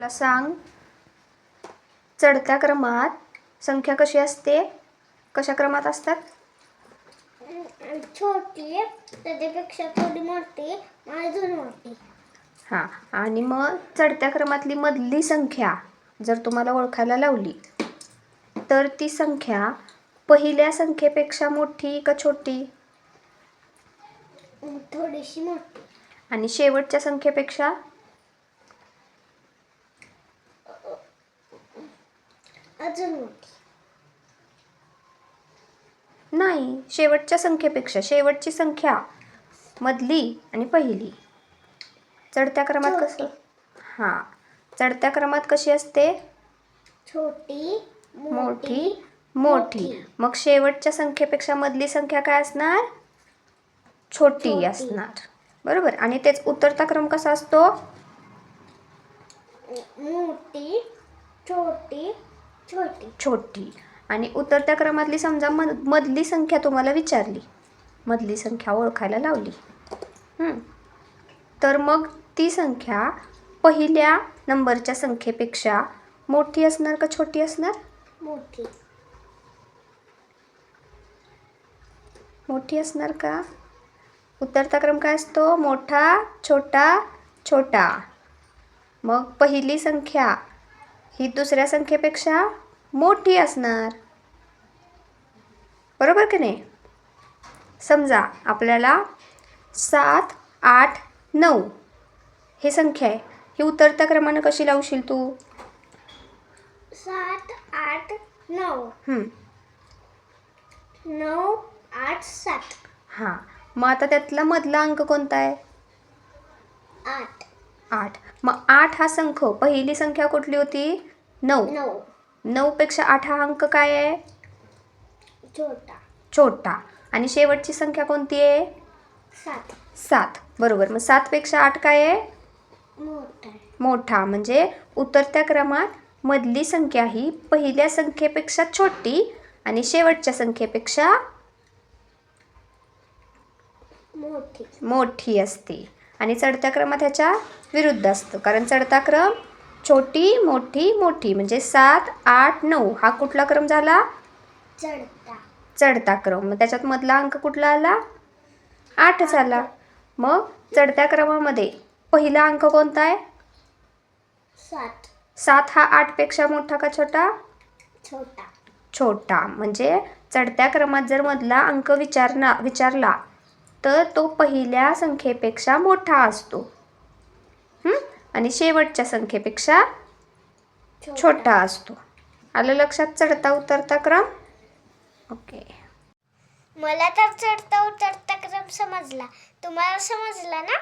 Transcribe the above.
मला सांग चढत्या क्रमात संख्या कशी असते? कशा क्रमात असतात? छोटी त्याच्यापेक्षा थोडी मोठी अजून मोठी. हां आणि मग चढत्या क्रमातली मधली संख्या जर तुम्हाला ओळखायला लावली तर ती संख्या पहिल्या संख्येपेक्षा मोठी का छोटी? थोडीशी मोठी. आणि शेवटच्या संख्येपेक्षा? अजून मोठी नाही शेवटच्या संख्येपेक्षा शेवटची संख्या मधली आणि पहिली. चढत्या क्रमात कसं? हां. चढत्या क्रमात कशी असते? छोटी मोठी. मोठी. मग शेवटच्या संख्येपेक्षा मधली संख्या काय असणार? छोटी छोटी. असणार. बरोबर. आणि तेच उतरता क्रम कसा असतो? मोठी छोटी छोटी. छोटी. आणि उतरत्या क्रमातली समजा मध मधली संख्या तुम्हाला विचारली. मधली संख्या ओळखायला लावली. तर मग ती संख्या पहिल्या नंबरच्या संख्येपेक्षा मोठी असणार का छोटी असणार? मोठी. मोठी असणार का? उतरता क्रम काय असतो? मोठा छोटा छोटा. मग पहिली संख्या ही दुसऱ्या संख्येपेक्षा मोठी असणार. बरोबर की नाही? समजा आपल्याला सात आठ नऊ ही संख्या आहे. ही उतरत्या क्रमानं कशी लावशील तू? सात आठ नऊ. नऊ आठ सात. हां. मग आता त्यातला मधला अंक कोणता आहे? आठ. आठ. मग आठ हा संख पहिली संख्या कुठली होती? नऊ. नऊ. नऊपेक्षा आठ हा अंक काय आहे? छोटा. छोटा. आणि शेवटची संख्या कोणती आहे? सात. सात. बरोबर. मग सातपेक्षा आठ काय आहे? मोठा मोठा. म्हणजे उतरत्या क्रमात मधली संख्या ही पहिल्या संख्येपेक्षा छोटी आणि शेवटच्या संख्येपेक्षा मोठी. मोठी असते. आणि चढत्या क्रमात ह्याच्या विरुद्ध असतं. कारण चढता क्रम छोटी मोठी मोठी म्हणजे सात आठ नऊ हा कुठला क्रम झाला? चढता चढता क्रम मग त्याच्यात मधला अंक कुठला आला? आठच आला मग चढत्या क्रमामध्ये पहिला अंक कोणता आहे? सात. सात हा आठपेक्षा मोठा का छोटा? छोटा. छोटा. म्हणजे चढत्या क्रमात जर मधला अंक विचारणा विचारला तर तो पहिल्या संख्येपेक्षा मोठा असतो? आणि शेवटच्या संख्येपेक्षा छोटा असतो. आलं लक्षात? चढता उतरता क्रम? ओके. मला तर चढता उतरता क्रम समजला. तुम्हाला समजला ना?